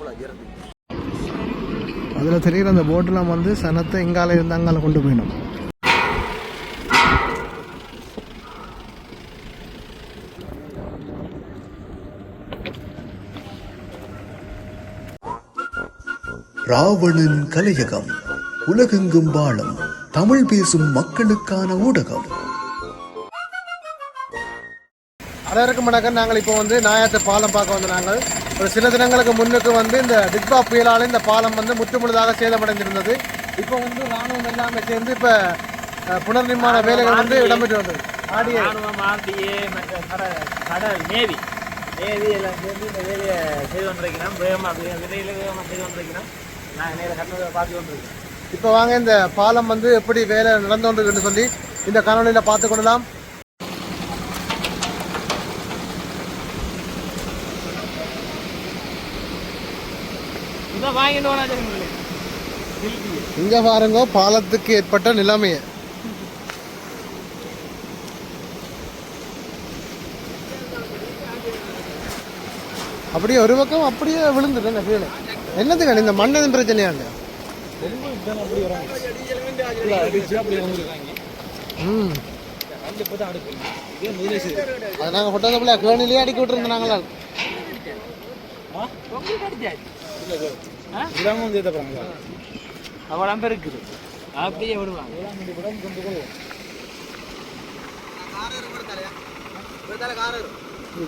கூட இறந்து அதில் தெரிகிற அந்த போட்டெலாம் வந்து சனத்தை இங்கால இருந்து அங்கால கொண்டு போயிடும். ராவணன் கலையகம் உலகெங்கும் வாழும் தமிழ் பேசும் மக்களுக்கான ஊடகம். அனைவருக்கும் வணக்கம். நாங்கள் இப்போ வந்து நாயாத்து பாலம் பார்க்க வந்து நாங்கள் ஒரு சில தினங்களுக்கு முன்னுக்கு வந்து இந்த டிக்பா புயலால் இந்த பாலம் வந்து முற்று முழுதாக சேதமடைந்திருந்தது. இப்போ வந்து ராணுவம் எல்லாமே சேர்ந்து இப்போ புனர் நிர்மாண வேலைகள் வந்து இடம்பெற்று வந்தது. ஆடிய ராணுவம் ஆர்டிஏ மற்ற கடல் கடல் நேவி. நேவி எல்லாம் சேர்ந்து இந்த வேலையை செய்து கொண்டிருக்கிறோம் வேகமாக விரைவில் வேகமாக செய்து கொண்டிருக்கிறோம் நான் நேரில் கட்டணத்தை பார்த்து கொண்டிருக்கிறேன். இப்போ வாங்க இந்த பாலம் வந்து எப்படி வேலை நடந்து கொண்டிருக்குன்னு சொல்லி இந்த காணொலியில் பார்த்து கொள்ளலாம். இங்கே பாருங்க பாலத்துக்கு ஏற்பட்ட நிலைமையை. அப்படியே ஒரு பக்கம் அப்படியே விழுந்துட்டு என்ன கீழே இந்த மண் எதுவும் பிரச்சனையாங்க? ம். அது நாங்கள் கொட்டதப்பில் கேணிலேயே அடிக்க விட்டுருந்தோம் நாங்களா அவ்வளோ பேர் இருக்குது அப்படியே விடுவாங்க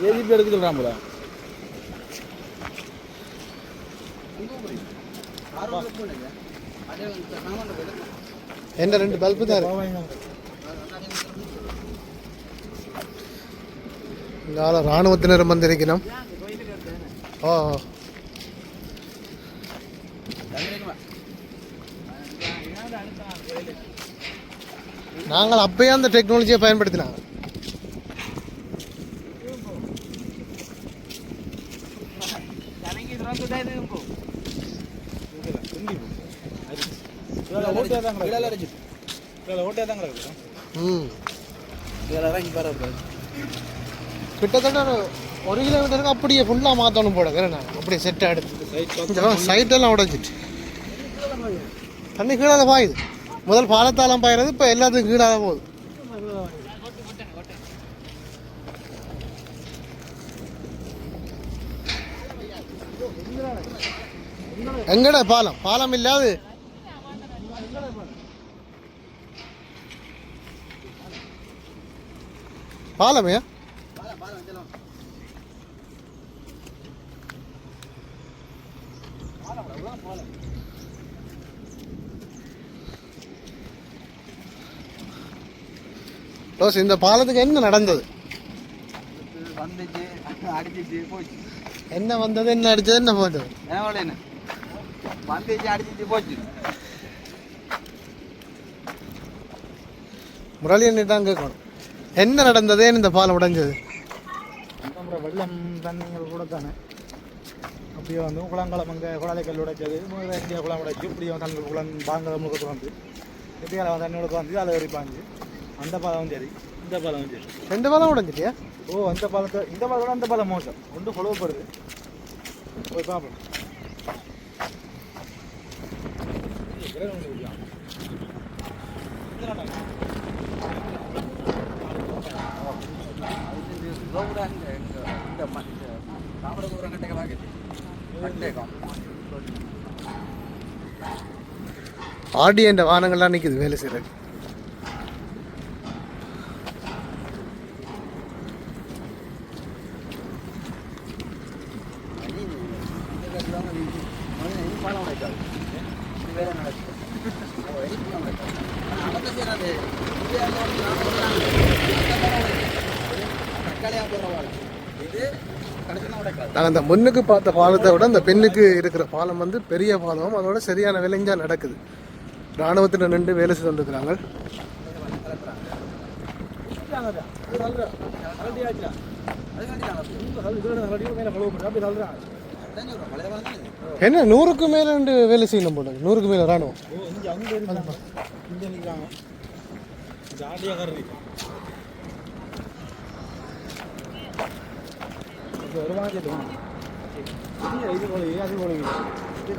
ஏஜிபி எடுத்து சொல்கிறான் போல. என்ன ரெண்டு பல்பு தான் இருக்கு. இங்கால ராணுவத்தினர் வந்திருக்கணும் ஓ நாங்கள் அப்பயே அந்த டெக்னாலஜியை பயன்படுத்தினாங்க. கிட்டத்தட்ட ஒரு கிலோமீட்டருக்கு அப்படியே ஃபுல்லாக மாற்றணும் போட நான் அப்படியே செட்டாக எடுத்து. சைட்டெல்லாம் உடஞ்சிட்டு. தண்ணி கீழாத பாயுது. முதல் பாலத்தாலம் பாயிறது இப்போ எல்லாத்துக்கும் கீழாத போகுது. எங்கட பாலம்? பாலம் இல்லாது. பாலமையா ரோஸ் இந்த பாலத்துக்கு என்ன நடந்தது? போச்சு என்ன வந்தது என்ன அடிச்சது என்ன போட்டது என்ன அடிச்சிச்சு போச்சு முரளி தான் கேட்கணும். என்ன நடந்ததேன்னு இந்த பாலம் உடைஞ்சது? வெள்ளம் தண்ணிகள் கூட தானே அப்படியே வந்து குளங்காலம் அங்கே குழந்தைகள் உடைச்சது. இந்தியா குளம் உடைச்சு இப்படியே தண்ணி குளம் பாங்க முழுக்க வந்து இப்படியே தண்ணி உடக்க வந்து அதை எரிப்பாஞ்சு அந்த பாலம் சரி இந்த பாலம் சரி ரெண்டு பாலம் உடைஞ்சிட்டியா? ஓ அந்த பாலத்தை இந்த பாலத்தோட அந்த பாலம் மோசம். ஒன்று குழவப்படுது. போய் பார்ப்போம். இந்த தாமரபுரம் கட்டை வாங்கிட்டு கட்டேக்கம் ஆடி என்ற வாகனங்கள்லாம் நிற்குது வேலை செய்கிறது நாங்கள் அந்த முன்னுக்கு பார்த்த பாலத்தை விட அந்த பெண்ணுக்கு இருக்கிற பாலம் வந்து பெரிய பாலம் அதோட சரியான வேலைஞ்சா நடக்குது இராணுவத்தில் நின்று வேலை செய்து வந்துருக்குறாங்க என்ன நூறுக்கு மேலே ரெண்டு வேலை செய்யணும் போல நூறுக்கு மேலே ராணுவம்.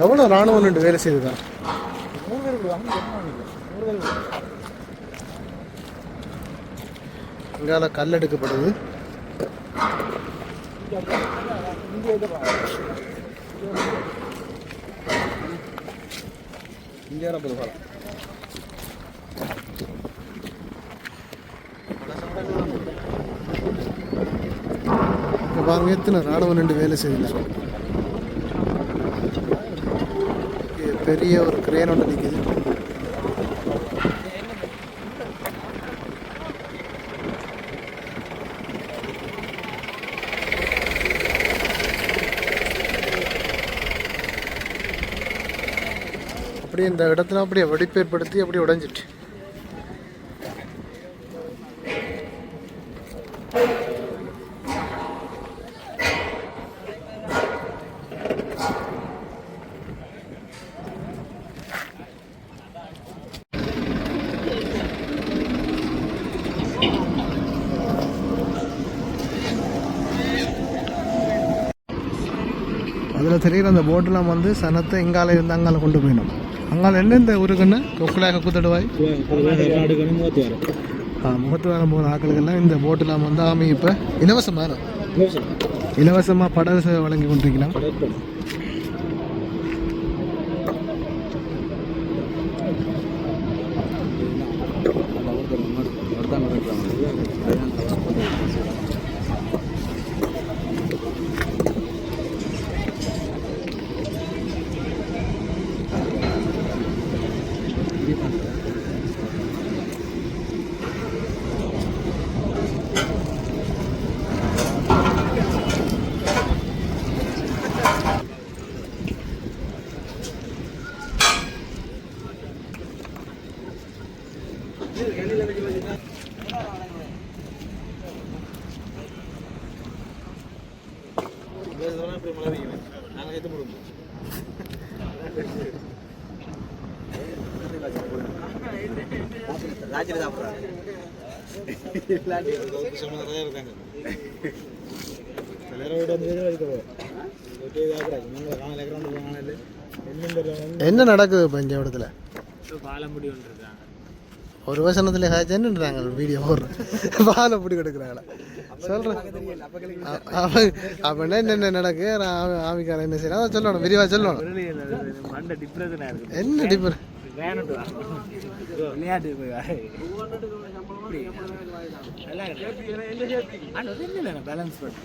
எவ்வளோ ராணுவம் ரெண்டு வேலை செய்யுதுதான் இங்கால கல் எடுக்கப்படுது இங்கே இருக்க பாருங்க. பாருங்க எத்தனை ராணுவம் ரெண்டு வேலை செய்யுது பெரிய ஒரு கிரேன் ஒன்று நிற்குது அப்படியே இந்த இடத்துல அப்படியே வடிப்பேற்படுத்தி அப்படியே உடைஞ்சிட்டு. அதில் தெரிகிற அந்த போட்டெலாம் வந்து சனத்தை இங்கால இருந்து அங்கால கொண்டு போயிடும் கொக்குலாக குத்தடுவாய் கர்நாடகா மூவத்து வரும் முகத்து வர போகிற ஆட்களுக்கெல்லாம் இந்த போட்டெலாம் வந்து ஆமி இப்போ இலவசமாக இலவசமாக படகு வழங்கி கொண்டிருக்கலாம் வந்து வீடு வைக்க நீங்கள் காலையில் கிரௌண்டு போனாலே என்ன என்ன நடக்குது இப்போ இந்த இடத்துல? பாலமுடி ஒன்று இருக்காங்க. ஒரு வசனத்தில் ஹாஜன்ன்றாங்க வீடியோ போடுறேன் பாலை பிடி கொடுக்குறாங்களா. சொல்கிறேன் அப்படின்னா என்னென்ன நடக்கு? ஆமி ஆமிக்காரன் என்ன செய்யணும் அதை சொல்லணும் விரிவாக சொல்லணும். என்ன டிஃபர் விளையாட்டு நல்லா இருக்கு. ஆனா அது என்ன இல்லை, balance பண்ணு.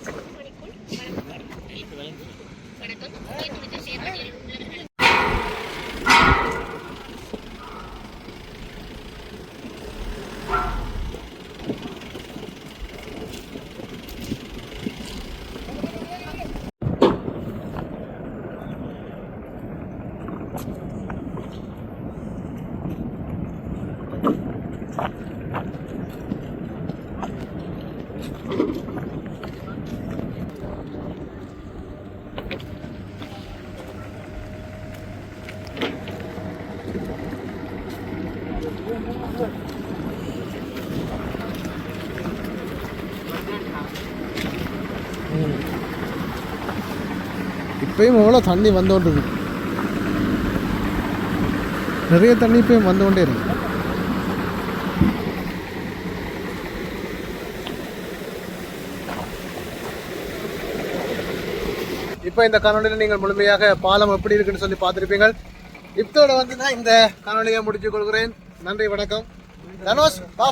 இப்பயும் எவ்வளோ தண்ணி வந்து கொண்டு நிறைய தண்ணி இப்பயும் வந்து கொண்டே இருக்கு. இப்போ இந்த காணொலியில் நீங்கள் முழுமையாக பாலம் எப்படி இருக்குன்னு சொல்லி பார்த்துருப்பீங்க இத்தோட வந்து நான் இந்த காணொலியை முடிச்சு கொள்கிறேன். நன்றி வணக்கம். தனுஷ் பா